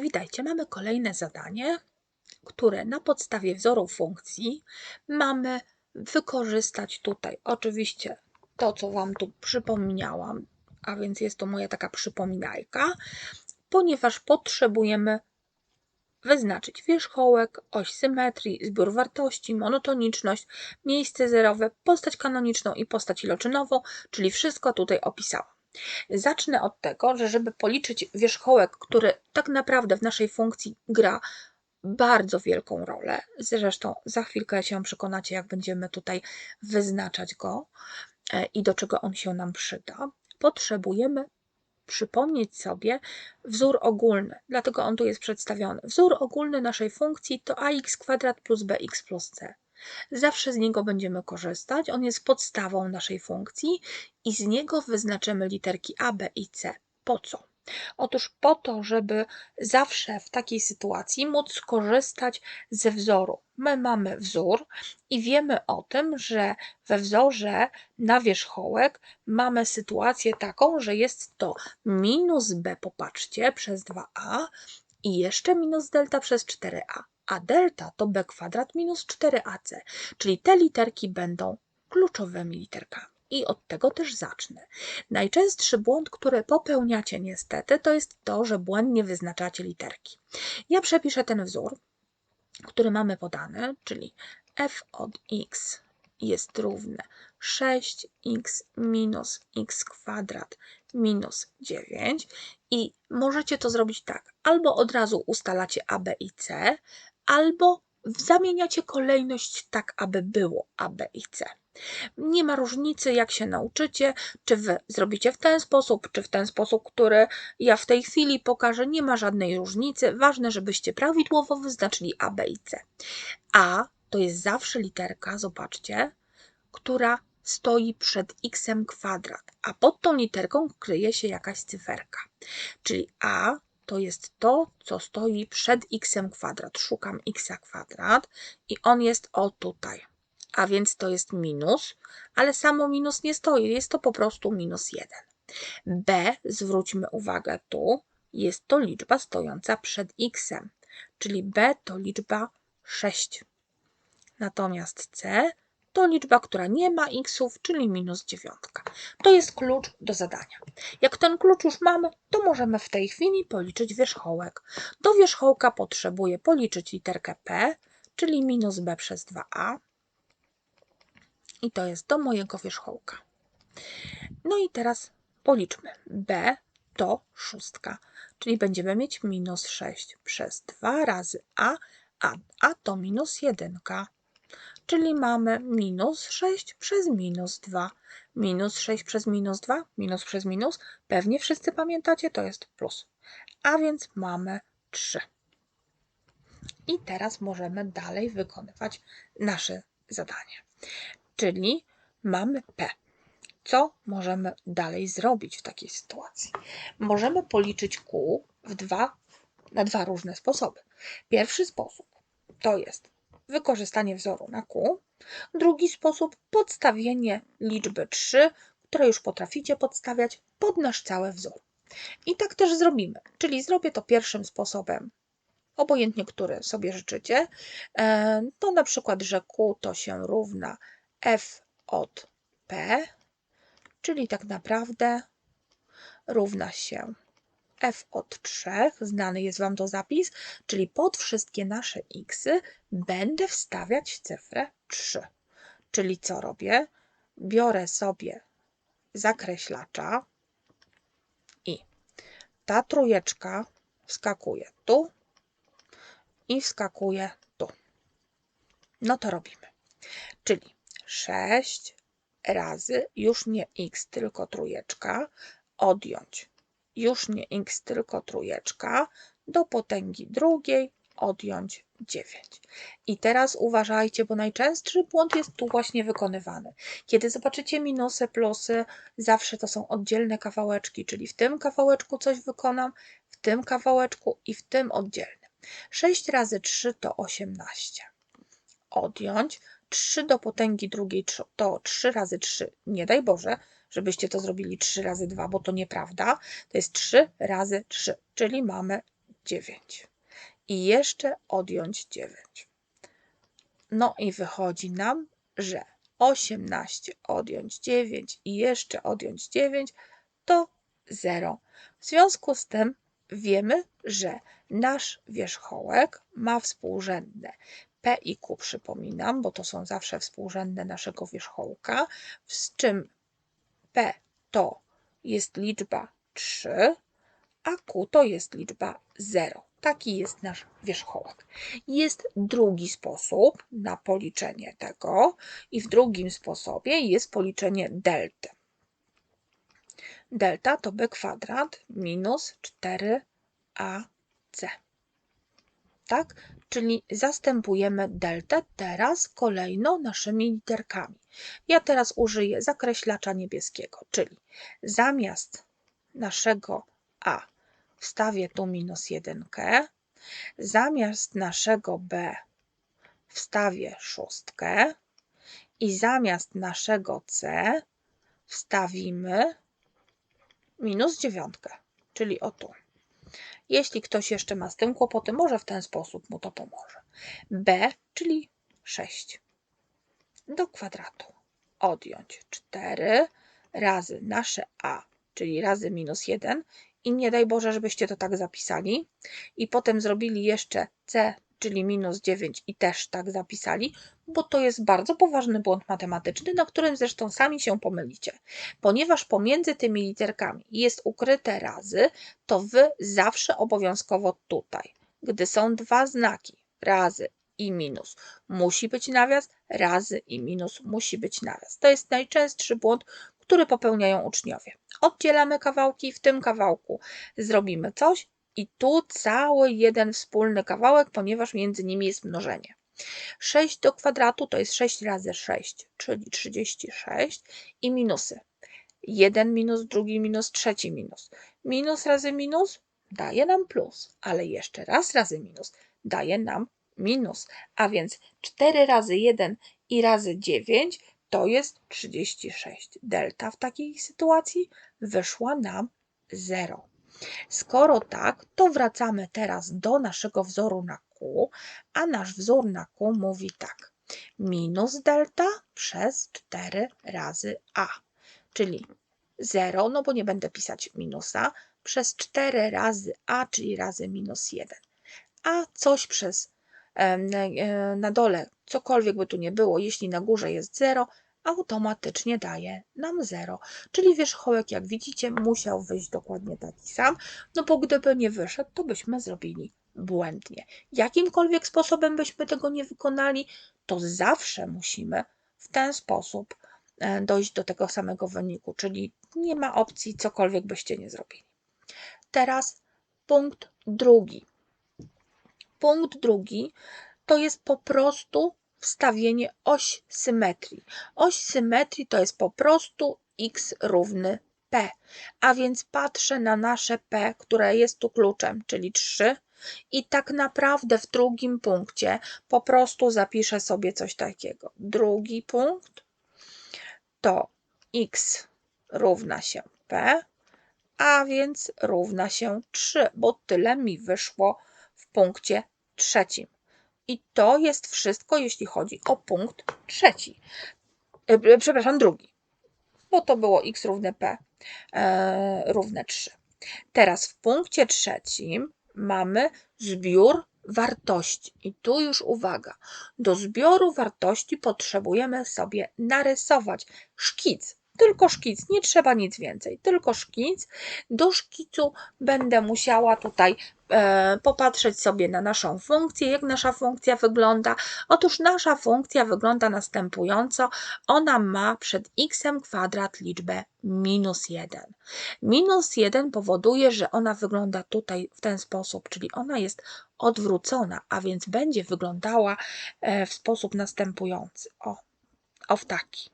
Witajcie, mamy kolejne zadanie, które na podstawie wzoru funkcji mamy wykorzystać tutaj. Oczywiście to, co Wam tu przypomniałam, a więc jest to moja taka przypominajka, ponieważ potrzebujemy wyznaczyć wierzchołek, oś symetrii, zbiór wartości, monotoniczność, miejsce zerowe, postać kanoniczną i postać iloczynową, czyli wszystko tutaj opisałam. Zacznę od tego, że żeby policzyć wierzchołek, który tak naprawdę w naszej funkcji gra bardzo wielką rolę, zresztą za chwilkę się przekonacie, jak będziemy tutaj wyznaczać go e, i do czego on się nam przyda, potrzebujemy przypomnieć sobie wzór ogólny, dlatego on tu jest przedstawiony. Wzór ogólny naszej funkcji to ax kwadrat plus bx plus c. Zawsze z niego będziemy korzystać. On jest podstawą naszej funkcji i z niego wyznaczymy literki A, B i C. Po co? Otóż po to, żeby zawsze w takiej sytuacji móc skorzystać ze wzoru. My mamy wzór i wiemy o tym, że we wzorze na wierzchołek mamy sytuację taką, że jest to minus b, popatrzcie, przez 2a i jeszcze minus delta przez 4a a delta to b kwadrat minus 4ac, czyli te literki będą kluczowymi literkami. I od tego też zacznę. Najczęstszy błąd, który popełniacie niestety, to jest to, że błędnie wyznaczacie literki. Ja przepiszę ten wzór, który mamy podany, czyli f od x jest równe 6x minus x kwadrat minus 9 i możecie to zrobić tak, albo od razu ustalacie a, b i c, albo zamieniacie kolejność tak, aby było A, B i C. Nie ma różnicy, jak się nauczycie, czy wy zrobicie w ten sposób, czy w ten sposób, który ja w tej chwili pokażę. Nie ma żadnej różnicy. Ważne, żebyście prawidłowo wyznaczyli A, B i C. A to jest zawsze literka, zobaczcie, która stoi przed x kwadrat, a pod tą literką kryje się jakaś cyferka. Czyli A to jest to, co stoi przed x kwadrat. Szukam x kwadrat i on jest o tutaj. A więc to jest minus, ale samo minus nie stoi, jest to po prostu minus 1. b, zwróćmy uwagę tu, jest to liczba stojąca przed x, czyli b to liczba 6. Natomiast c to liczba, która nie ma xów, czyli minus dziewiątka. To jest klucz do zadania. Jak ten klucz już mamy, to możemy w tej chwili policzyć wierzchołek. Do wierzchołka potrzebuję policzyć literkę p, czyli minus b przez 2a. I to jest do mojego wierzchołka. No i teraz policzmy. b to szóstka, czyli będziemy mieć minus 6 przez 2 razy a, a, a to minus 1 czyli mamy minus 6 przez minus 2. Minus 6 przez minus 2, minus przez minus, pewnie wszyscy pamiętacie, to jest plus. A więc mamy 3. I teraz możemy dalej wykonywać nasze zadanie. Czyli mamy P. Co możemy dalej zrobić w takiej sytuacji? Możemy policzyć Q w dwa, na dwa różne sposoby. Pierwszy sposób to jest wykorzystanie wzoru na Q. Drugi sposób podstawienie liczby 3, które już potraficie podstawiać pod nasz cały wzór. I tak też zrobimy, czyli zrobię to pierwszym sposobem, obojętnie który sobie życzycie. E, to na przykład, że Q to się równa F od P, czyli tak naprawdę równa się f od 3, znany jest Wam to zapis, czyli pod wszystkie nasze x będę wstawiać cyfrę 3. Czyli co robię? Biorę sobie zakreślacza i ta trójeczka wskakuje tu i wskakuje tu. No to robimy. Czyli 6 razy, już nie x, tylko trójeczka, odjąć już nie x, tylko trójeczka, do potęgi drugiej odjąć 9. I teraz uważajcie, bo najczęstszy błąd jest tu właśnie wykonywany. Kiedy zobaczycie minusy, plusy, zawsze to są oddzielne kawałeczki, czyli w tym kawałeczku coś wykonam, w tym kawałeczku i w tym oddzielnym. 6 razy 3 to 18. Odjąć 3 do potęgi drugiej to 3 razy 3, nie daj Boże, żebyście to zrobili 3 razy 2, bo to nieprawda. To jest 3 razy 3, czyli mamy 9 i jeszcze odjąć 9. No i wychodzi nam, że 18 odjąć 9 i jeszcze odjąć 9 to 0. W związku z tym wiemy, że nasz wierzchołek ma współrzędne P i Q, przypominam, bo to są zawsze współrzędne naszego wierzchołka, z czym P to jest liczba 3, a Q to jest liczba 0. Taki jest nasz wierzchołek. Jest drugi sposób na policzenie tego i w drugim sposobie jest policzenie delty. Delta to b kwadrat minus 4ac. Tak? Czyli zastępujemy deltę teraz kolejno naszymi literkami. Ja teraz użyję zakreślacza niebieskiego, czyli zamiast naszego a wstawię tu minus jedynkę, zamiast naszego b wstawię szóstkę i zamiast naszego c wstawimy minus dziewiątkę, czyli o tu. Jeśli ktoś jeszcze ma z tym kłopoty, może w ten sposób mu to pomoże. b, czyli 6 do kwadratu. Odjąć 4 razy nasze a, czyli razy minus 1 i nie daj Boże, żebyście to tak zapisali i potem zrobili jeszcze c, czyli minus 9 i też tak zapisali, bo to jest bardzo poważny błąd matematyczny, na którym zresztą sami się pomylicie. Ponieważ pomiędzy tymi literkami jest ukryte razy, to wy zawsze obowiązkowo tutaj, gdy są dwa znaki, razy i minus, musi być nawias, razy i minus musi być nawias. To jest najczęstszy błąd, który popełniają uczniowie. Oddzielamy kawałki, w tym kawałku zrobimy coś i tu cały jeden wspólny kawałek, ponieważ między nimi jest mnożenie. 6 do kwadratu to jest 6 razy 6, czyli 36 i minusy. Jeden minus, drugi minus, trzeci minus. Minus razy minus daje nam plus, ale jeszcze raz razy minus daje nam minus, a więc 4 razy 1 i razy 9 to jest 36. Delta w takiej sytuacji wyszła nam 0. Skoro tak, to wracamy teraz do naszego wzoru na Q, a nasz wzór na Q mówi tak. Minus delta przez 4 razy A, czyli 0, no bo nie będę pisać minusa, przez 4 razy A, czyli razy minus 1. A coś przez e, na dole, cokolwiek by tu nie było, jeśli na górze jest 0, automatycznie daje nam 0. Czyli wierzchołek, jak widzicie, musiał wyjść dokładnie taki sam, no bo gdyby nie wyszedł, to byśmy zrobili błędnie. Jakimkolwiek sposobem byśmy tego nie wykonali, to zawsze musimy w ten sposób e, dojść do tego samego wyniku, czyli nie ma opcji, cokolwiek byście nie zrobili. Teraz punkt drugi. Punkt drugi to jest po prostu wstawienie oś symetrii. Oś symetrii to jest po prostu x równy p, a więc patrzę na nasze p, które jest tu kluczem, czyli 3 i tak naprawdę w drugim punkcie po prostu zapiszę sobie coś takiego. Drugi punkt to x równa się p, a więc równa się 3, bo tyle mi wyszło w punkcie trzecim. I to jest wszystko, jeśli chodzi o punkt trzeci. E, przepraszam, drugi, bo to było x równe p e, równe 3. Teraz w punkcie trzecim mamy zbiór wartości. I tu już uwaga, do zbioru wartości potrzebujemy sobie narysować szkic tylko szkic, nie trzeba nic więcej, tylko szkic. Do szkicu będę musiała tutaj e, popatrzeć sobie na naszą funkcję, jak nasza funkcja wygląda. Otóż nasza funkcja wygląda następująco. Ona ma przed x kwadrat liczbę minus 1. Minus 1 powoduje, że ona wygląda tutaj w ten sposób, czyli ona jest odwrócona, a więc będzie wyglądała e, w sposób następujący. O, o w taki.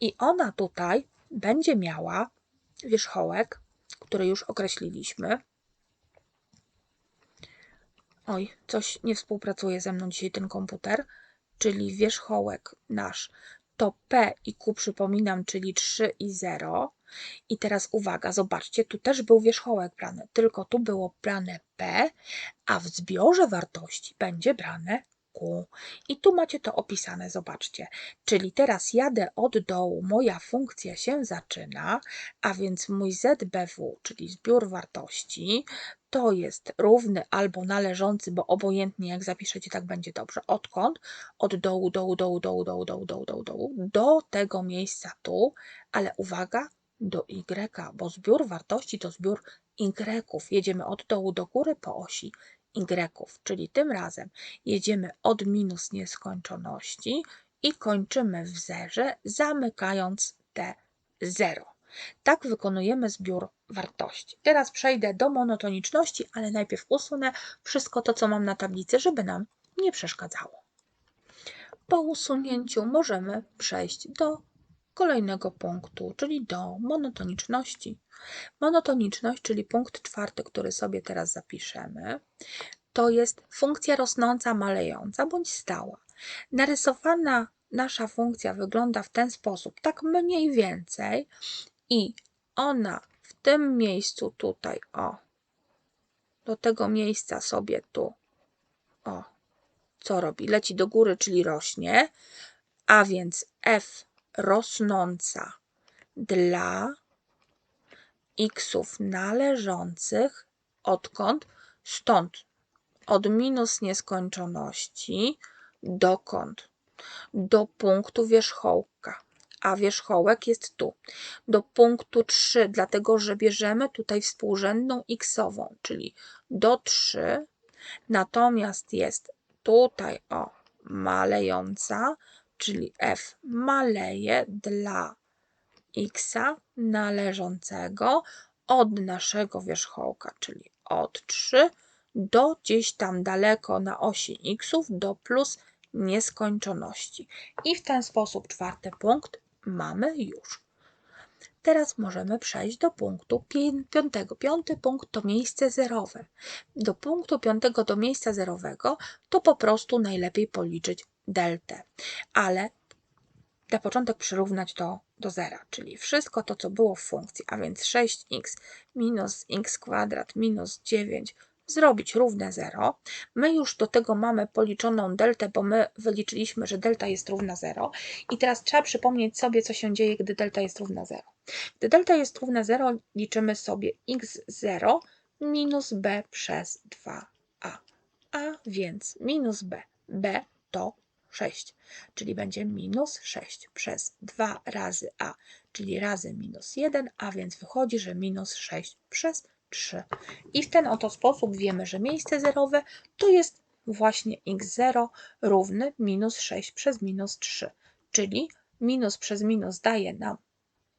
I ona tutaj będzie miała wierzchołek, który już określiliśmy. Oj, coś nie współpracuje ze mną dzisiaj ten komputer, czyli wierzchołek nasz to P i Q, przypominam, czyli 3 i 0. I teraz uwaga, zobaczcie, tu też był wierzchołek brany, tylko tu było brane P, a w zbiorze wartości będzie brane I tu macie to opisane, zobaczcie. Czyli teraz jadę od dołu, moja funkcja się zaczyna, a więc mój ZBW, czyli zbiór wartości, to jest równy albo należący, bo obojętnie jak zapiszecie, tak będzie dobrze. Odkąd? Od dołu, dołu, dołu, dołu, dołu, dołu, dołu, dołu, dołu, do tego miejsca tu, ale uwaga, do Y, bo zbiór wartości to zbiór Y. Jedziemy od dołu do góry po osi Y, czyli tym razem jedziemy od minus nieskończoności i kończymy w zerze, zamykając te 0. Tak wykonujemy zbiór wartości. Teraz przejdę do monotoniczności, ale najpierw usunę wszystko to, co mam na tablicy, żeby nam nie przeszkadzało. Po usunięciu możemy przejść do kolejnego punktu, czyli do monotoniczności. Monotoniczność, czyli punkt czwarty, który sobie teraz zapiszemy, to jest funkcja rosnąca, malejąca bądź stała. Narysowana nasza funkcja wygląda w ten sposób, tak mniej więcej, i ona w tym miejscu tutaj, o, do tego miejsca sobie tu, o, co robi? Leci do góry, czyli rośnie, a więc f rosnąca dla xów należących odkąd? Stąd od minus nieskończoności dokąd? Do punktu wierzchołka a wierzchołek jest tu. Do punktu 3, dlatego że bierzemy tutaj współrzędną xową, czyli do 3, natomiast jest tutaj o malejąca, czyli f maleje dla x należącego od naszego wierzchołka, czyli od 3 do gdzieś tam daleko na osi xów do plus nieskończoności. I w ten sposób czwarty punkt mamy już. Teraz możemy przejść do punktu piątego. Piąty punkt to miejsce zerowe. Do punktu piątego, do miejsca zerowego, to po prostu najlepiej policzyć deltę. Ale na początek przyrównać to do zera, czyli wszystko to, co było w funkcji, a więc 6x minus x kwadrat minus 9 zrobić równe 0. My już do tego mamy policzoną deltę, bo my wyliczyliśmy, że delta jest równa 0. I teraz trzeba przypomnieć sobie, co się dzieje, gdy delta jest równa 0. Gdy delta jest równa 0, liczymy sobie x0 minus b przez 2a. A więc minus b. b to 6, czyli będzie minus 6 przez 2 razy a, czyli razy minus 1, a więc wychodzi, że minus 6 przez 3. I w ten oto sposób wiemy, że miejsce zerowe to jest właśnie x0 równy minus 6 przez minus 3, czyli minus przez minus daje nam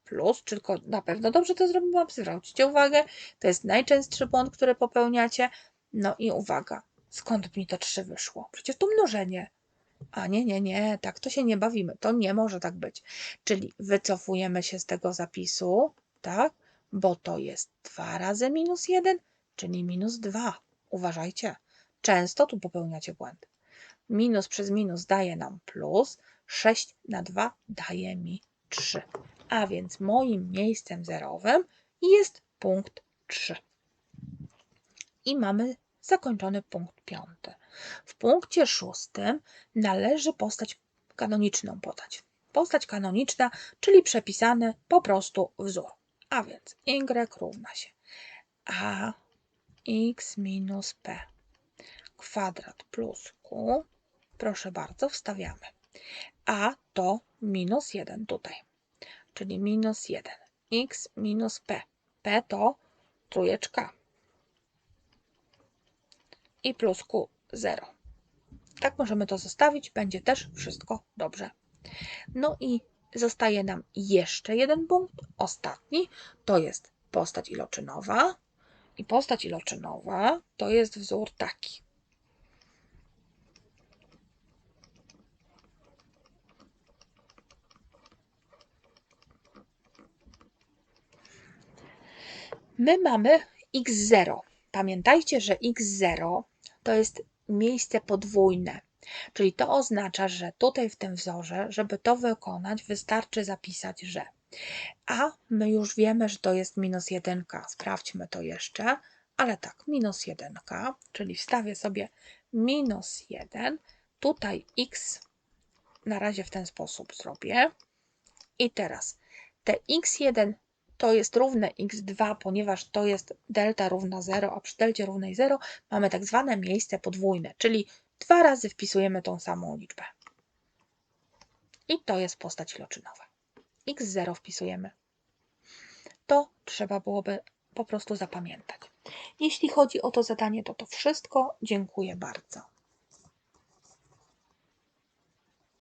plus, tylko na pewno dobrze to zrobiłam, zwróćcie uwagę, to jest najczęstszy błąd, który popełniacie. No i uwaga, skąd mi to 3 wyszło? Przecież to mnożenie. A nie, nie, nie, tak to się nie bawimy, to nie może tak być. Czyli wycofujemy się z tego zapisu, tak? bo to jest 2 razy minus 1, czyli minus 2. Uważajcie, często tu popełniacie błęd. Minus przez minus daje nam plus, 6 na 2 daje mi 3. A więc moim miejscem zerowym jest punkt 3. I mamy zakończony punkt piąty. W punkcie szóstym należy postać kanoniczną podać. Postać kanoniczna, czyli przepisany po prostu wzór. A więc y równa się a x minus p kwadrat plus q. Proszę bardzo, wstawiamy. A to minus 1 tutaj, czyli minus 1. x minus p. p to trójeczka. I plus q 0. Tak możemy to zostawić, będzie też wszystko dobrze. No i Zostaje nam jeszcze jeden punkt, ostatni, to jest postać iloczynowa. I postać iloczynowa to jest wzór taki. My mamy x0. Pamiętajcie, że x0 to jest miejsce podwójne. Czyli to oznacza, że tutaj w tym wzorze, żeby to wykonać, wystarczy zapisać, że A my już wiemy, że to jest minus 1. Sprawdźmy to jeszcze. Ale tak, minus 1, czyli wstawię sobie minus 1. Tutaj x na razie w ten sposób zrobię. I teraz te x1 to jest równe x2, ponieważ to jest delta równa 0, a przy delcie równej 0 mamy tak zwane miejsce podwójne, czyli dwa razy wpisujemy tą samą liczbę. I to jest postać loczynowa. x0 wpisujemy. To trzeba byłoby po prostu zapamiętać. Jeśli chodzi o to zadanie, to to wszystko. Dziękuję bardzo.